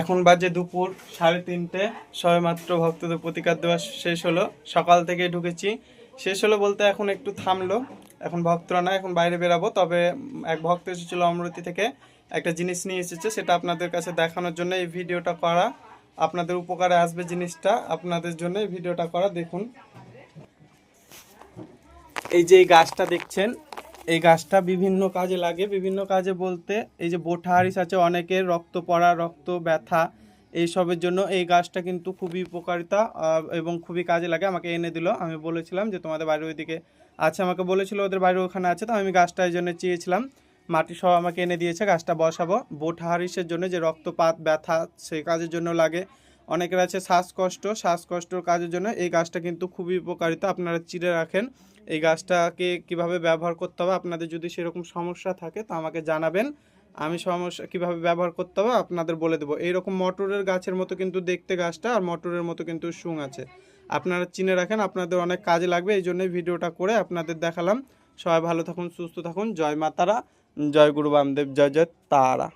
এখন বাজে দুপুর, সাড়ে তিনটে। সবেমাত্র ভক্তদের প্রতিকার দেওয়া শেষ হলো। সকাল থেকে ঢুকেছি। শেষ হলো বলতে এখন একটু থামলো। এখন ভক্তরা না, এখন বাইরে বেরাবো। তবে এক ভক্ত এসেছিল অমরতি থেকে। একটা জিনিস নিয়ে এসেছে, সেটা আপনাদের কাছে দেখানোর জন্য এই ভিডিওটা করা। আপনাদের উপকারে আসবে জিনিসটা। আপনাদের জন্য এই ভিডিওটা করা। দেখুন। এই যে এই গাছটা দেখছেন গাছটা বিভিন্ন কাজে লাগে, বিভিন্ন কাজে বলতে এই যে বোঠা হারিস আছে, অনেকের রক্ত পড়া, রক্ত ব্যথা, এইসবের জন্য এই গাছটা কিন্তু খুবই উপকারিতা এবং খুবই কাজে লাগে। আমাকে এনে দিল, আমি বলেছিলাম যে তোমাদের বাড়ির ওইদিকে আছে, আমাকে বলেছিল ওদের বাড়ির ওখানে আছে, তো আমি গাছটা এই জন্য চেয়েছিলাম। মাটি সব আমাকে এনে দিয়েছে, গাছটা বসাবো। বোঠা হারিসের জন্য যে রক্তপাত, ব্যথা সেই কাজের জন্য লাগে। অনেকের আছে শ্বাসকষ্ট, শ্বাসকষ্টর কাজের জন্য এই গাছটা কিন্তু খুবই উপকারিতা। আপনারা চিড়ে রাখেন। এই গাছটাকে কীভাবে ব্যবহার করতে হবে, আপনাদের যদি সেরকম সমস্যা থাকে তো আমাকে জানাবেন। আমি সমস্যা কীভাবে ব্যবহার করতে হবে আপনাদের বলে দেবো। এইরকম মটরের গাছের মতো কিন্তু দেখতে গাছটা আর মটরের মতো কিন্তু সুং আছে। আপনারা চিনে রাখেন, আপনাদের অনেক কাজে লাগবে। এই জন্যই ভিডিওটা করে আপনাদের দেখালাম। সবাই ভালো থাকুন, সুস্থ থাকুন। জয় মাতারা, জয় গুরু বামদেব, জয় জয় তারা।